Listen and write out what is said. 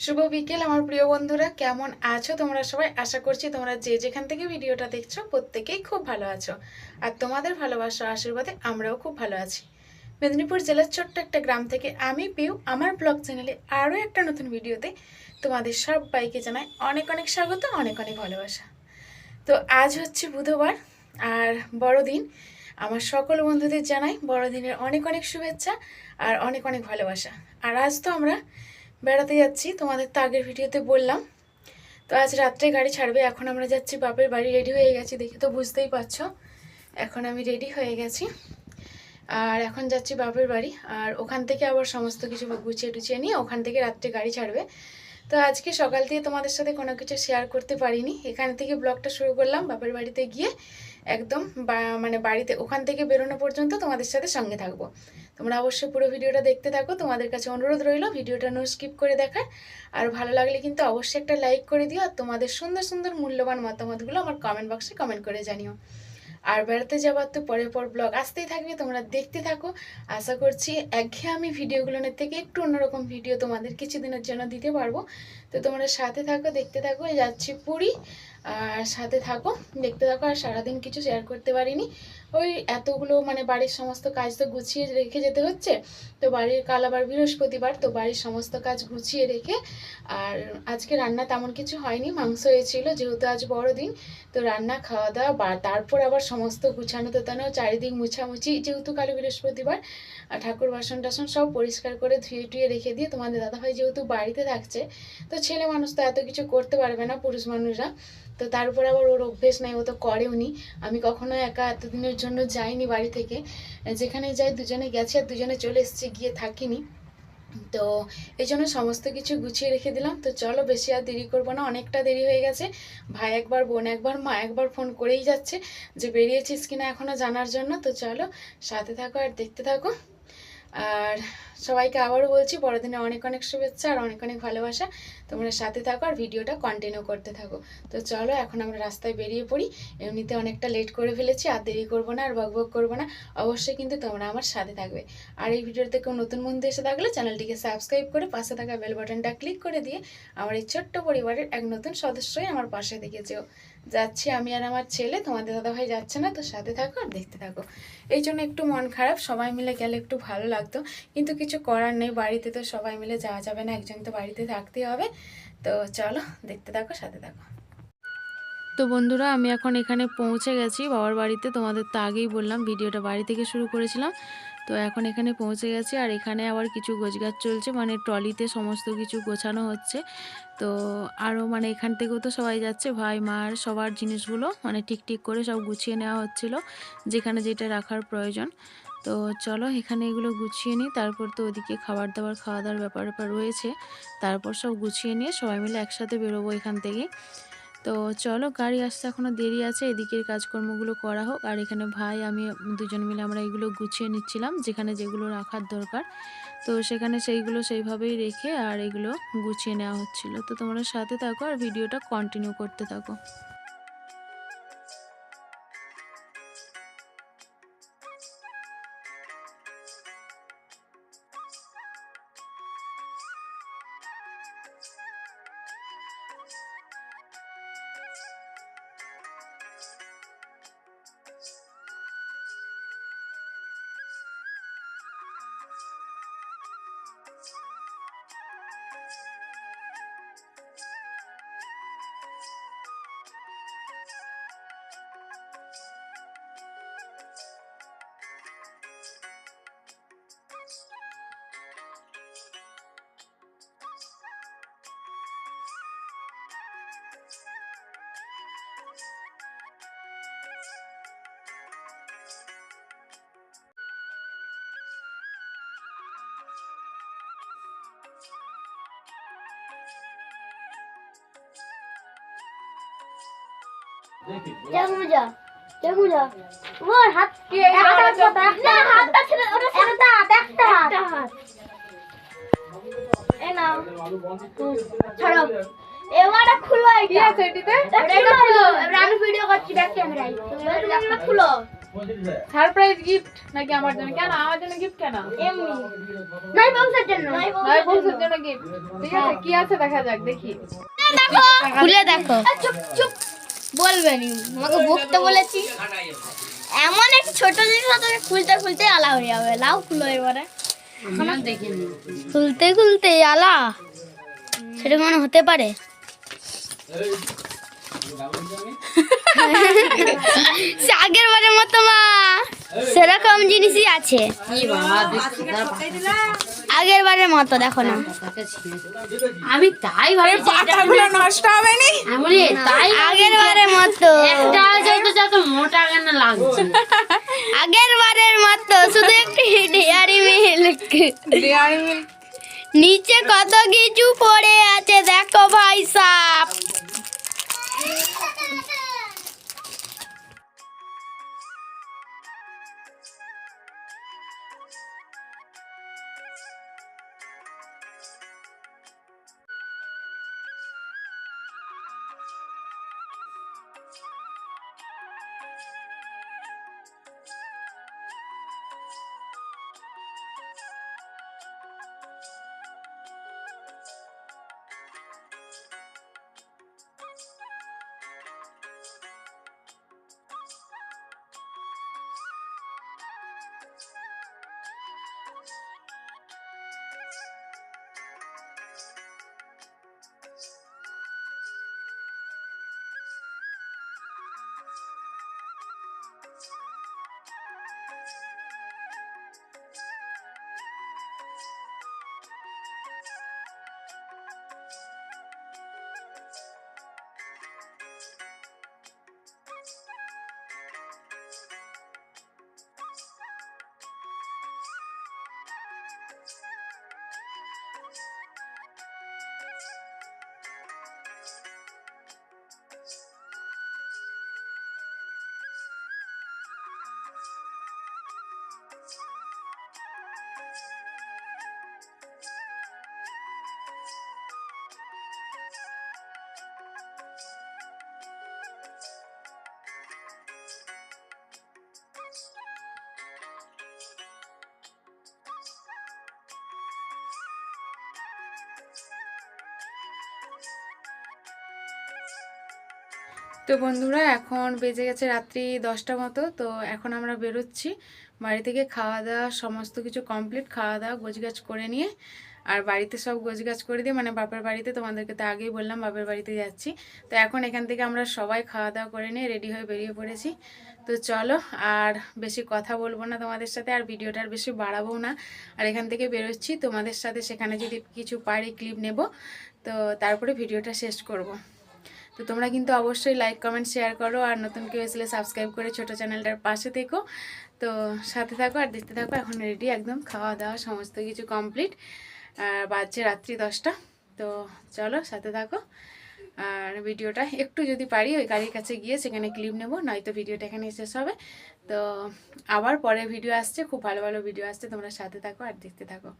শুভ বিকেল, আমার প্রিয় বন্ধুরা। কেমন আছো তোমরা সবাই? আশা করছি তোমরা যে যেখান থেকে ভিডিওটা দেখছ প্রত্যেকেই খুব ভালো আছো। আর তোমাদের ভালোবাসা আশীর্বাদে আমরাও খুব ভালো আছি। মেদিনীপুর জেলার ছোট্ট একটা গ্রাম থেকে আমি পিউ, আমার ব্লগ চ্যানেলে আরও একটা নতুন ভিডিওতে তোমাদের সবাইকে জানাই অনেক অনেক স্বাগত, অনেক অনেক ভালোবাসা। তো আজ হচ্ছে বুধবার, আর বড়দিন। আমার সকল বন্ধুদের জানাই বড়দিনের অনেক অনেক শুভেচ্ছা আর অনেক অনেক ভালোবাসা। আর আজ তো আমরা বেড়াতে যাচ্ছি, তোমাদের তো আগের ভিডিওতে বললাম। তো আজ রাত্রে গাড়ি ছাড়বে, এখন আমরা যাচ্ছি বাপের বাড়ি রেডি হয়ে গেছি, দেখে তো বুঝতেই পারছ। এখন আমি রেডি হয়ে গেছি। আর এখন যাচ্ছি বাপের বাড়ি, আর ওখান থেকে আবার সমস্ত কিছু গুছিয়ে টুচিয়ে নিয়ে ওখান থেকে রাত্রে গাড়ি ছাড়বে। তো আজকে সকাল থেকে তোমাদের সাথে কোনো কিছু শেয়ার করতে পারিনি। এখান থেকে ব্লগটা শুরু করলাম, বাপের বাড়িতে গিয়ে একদম মানে বাড়িতে ওখান থেকে বেরোনো পর্যন্ত তোমাদের সাথে সঙ্গে থাকব। তোমরা অবশ্যই পুরো ভিডিওটা দেখতে থাকো। তোমাদের কাছে অনুরোধ রইল ভিডিওটা নো স্কিপ করে দেখার। আর ভালো লাগলে কিন্তু অবশ্যই একটা লাইক করে দিও আর তোমাদের সুন্দর সুন্দর মূল্যবান মতামতগুলো আমার কমেন্ট বক্সে কমেন্ট করে জানিও। আর বেড়াতে যাবার তো পরের পর ব্লগ আসতেই থাকবে, তোমরা দেখতে থাকো। আশা করছি একঘেয়েমি ভিডিওগুলোর থেকে একটু অন্যরকম ভিডিও তোমাদের কিছুদিনের জন্য দিতে পারব। তো তোমরা সাথে থাকো, দেখতে থাকো, যাচ্ছি পুরী। আর সাথে থাকো, দেখতে থাকো। আর সারাদিন কিছু শেয়ার করতে পারিনি। ওই এতগুলো মানে বাড়ির সমস্ত কাজ তো গুছিয়ে রেখে যেতে হচ্ছে। তো বাড়ির কাল আবার বৃহস্পতিবার, তো বাড়ির সমস্ত কাজ গুছিয়ে রেখে আর আজকে রান্না তেমন কিছু হয়নি, মাংস হয়েছিল যেহেতু আজ বড়দিন। তো রান্না খাওয়া দাওয়া বা তারপর আবার সমস্ত গুছানো তোতানো, চারিদিক মুছামুছি যেহেতু কালী বৃহস্পতিবার, আর ঠাকুর বাসন টাসন সব পরিষ্কার করে ধুয়ে টুয়ে রেখে দিয়ে তোমাদের দাদাভাই যেহেতু বাড়িতে থাকছে, তো ছেলে মানুষ তো এত কিছু করতে পারবে না, পুরুষ মানুষরা। তো তার উপর আবার ওর অভ্যেস নাই, ও তো করেও নি আমি কখনো একা এতদিনের জন্য যাইনি বাড়ি থেকে। যেখানে যাই দুজনে গেছে আর দুজনে চলে এসেছি, গিয়ে থাকিনি। তো এই জন্য সমস্ত কিছু গুছিয়ে রেখে দিলাম। তো চলো বেশি আর দেরি করব না, অনেকটা দেরি হয়ে গেছে। ভাই একবার, বোন একবার, মা একবার ফোন করেই যাচ্ছে যে বেরিয়েছিস কিনা এখনও জানার জন্য। তো চলো সাথে থাকো আর দেখতে থাকো। আর সবাইকে আবারও বলছি বড়দিনে অনেক অনেক শুভেচ্ছা আর অনেক অনেক ভালোবাসা। তোমরা সাথে থাকো আর ভিডিওটা কন্টিনিউ করতে থাকো। তো চলো, এখন আমরা রাস্তায় বেরিয়ে পড়ি। এমনিতে অনেকটা লেট করে ফেলেছি, আর দেরি করব না আর বক বক করব না। অবশ্যই কিন্তু তোমরা আমার সাথে থাকবে। আর এই ভিডিওতে কেউ নতুন বন্ধু এসে থাকলে চ্যানেলটিকে সাবস্ক্রাইব করে পাশে থাকা বেল বাটনটা ক্লিক করে দিয়ে আমার এই ছোট্ট পরিবারের এক নতুন সদস্যই আমার পাশে দেখেছেও যাচ্ছি আমি আর আমার ছেলে, তোমাদের দাদাভাই যাচ্ছে না, তো সাথে থাকো আর দেখতে থাকো। এই জন্য একটু মন খারাপ, সবাই মিলে গেলে একটু ভালো লাগতো। কিন্তু কিছু করার নেই, বাড়িতে তো সবাই মিলে যাওয়া যাবে না, একজন তো বাড়িতে থাকতেই হবে। তো চলো, দেখতে থাকো, সাথে থাকো। তো বন্ধুরা, আমি এখন এখানে পৌঁছে গেছি, বাবার বাড়িতে, তোমাদের তো আগেই বললাম, ভিডিওটা বাড়ি থেকে শুরু করেছিলাম। তো এখন এখানে পৌঁছে গেছি আর এখানে আবার কিছু গোছগাছ চলছে মানে ট্রলিতে সমস্ত কিছু গোছানো হচ্ছে। তো আরও মানে এখান থেকেও তো সবাই যাচ্ছে, ভাই মার সবার জিনিসগুলো মানে ঠিক ঠিক করে সব গুছিয়ে নেওয়া হচ্ছিল, যেখানে যেটা রাখার প্রয়োজন। তো চলো এখানে এগুলো গুছিয়ে নিই, তারপর তো ওদিকে খাবার দাবার, খাওয়া দাওয়ার ব্যাপার ব্যাপার রয়েছে। তারপর সব গুছিয়ে নিয়ে সবাই মিলে একসাথে বেরোবো এখান থেকে তো চলো, গাড়ি আসতে এখনও দেরি আছে, এদিকের কাজকর্মগুলো করা হোক। আর এখানে ভাই, আমি দুজন মিলে আমরা এগুলো গুছিয়ে নিচ্ছিলাম, যেখানে যেগুলো রাখার দরকার। তো সেখানে সেইগুলো সেইভাবেই রেখে আর এগুলো গুছিয়ে নেওয়া হচ্ছিল। তো তোমরা সাথে থাকো আর ভিডিওটা কন্টিনিউ করতে থাকো। জাগুজা জাগুজা ওর হাত একটা হাত না হাতটা ছেড়ে ওটা ছেড়ে দাও একটা হাত। এই নাও। ছাড়ো। এবারে খুলো এটা। কি আছে এটিতে? এটা খুলো আমি ভিডিও করছি ব্যাক ক্যামেরায় তুমি খুলো। সারপ্রাইজ গিফট নাকি আমার জন্য? কেন? আমার জন্য গিফট কেন? এমনি। নাই বংশের জন্য। নাই বছর জন্য গিফট ঠিক আছে কি আছে দেখা যাক দেখি। দেখো। খুলে দেখো। চুপ চুপ। বলবেনি আমাকে বকতে বলেছি। এমন এক ছোট জিনিস তোকে খুলতে খুলতে আলা হয়ে যাবে। লাউ খুলো এবারে। খুলতে খুলতে আলা? সেটা মনে হতে পারে? আগের বারের মতো মা। সেরকম জিনিসই আছে। আগের বারের মতো দেখো না। আমি তাই ভাবি পাতাগুলো নষ্ট হবে নি? আমি তাই আগের বারের মতো। একটা আছে তো যত মোটা কেন লাগছে? আগের বারের মতো শুধু একটু ডেয়ারি মিল্ক ডেয়ারি মিল্ক নিচে কত কিছু পড়ে আছে দেখো। তো বন্ধুরা, এখন বেজে গেছে রাত্রি দশটা মতো, তো এখন আমরা বেরোচ্ছি। বাড়ি থেকে খাওয়া দাওয়া, সমস্ত কিছু কমপ্লিট খাওয়া দাওয়া, গোছগাছ করে নিয়ে, আর বাড়িতে সব গোছগাছ করে দিয়ে মানে বাপের বাড়িতে, তোমাদেরকে তো আগেই বললাম, বাপের বাড়িতে যাচ্ছি। তো এখন এখান থেকে আমরা সবাই খাওয়া দাওয়া করে নিয়ে রেডি হয়ে বেরিয়ে পড়েছি। তো চলো, আর বেশি কথা বলব না তোমাদের সাথে, আর ভিডিওটা আর বেশি বাড়াবো না। আর এখান থেকে বেরোচ্ছি, তোমাদের সাথে সেখানে যদি কিছু পারি ক্লিপ নেব, তো তারপরে ভিডিওটা শেষ করব। তো তোমরা কিন্তু অবশ্যই লাইক কমেন্ট শেয়ার করো আর নতুন কেউ এসলে সাবস্ক্রাইব করে ছোট চ্যানেলটার পাশে থেকো। তো সাথে থাকো আর দেখতে থাকো, এখন রেডি একদম খাওয়া দাওয়া সমস্ত কিছু কমপ্লিট আর বাজছে রাত্রি দশটা, তো চলো সাথে থাকো। আর ভিডিওটা একটু যদি পারি, ওই গাড়ির কাছে গিয়ে সেখানে ক্লিপ নেব, নয়তো ভিডিওটা এখানে শেষ হবে। তো আবার পরে ভিডিও আসছে, খুব ভালো ভালো ভিডিও আসছে, তোমরা সাথে থাকো আর দেখতে থাকো।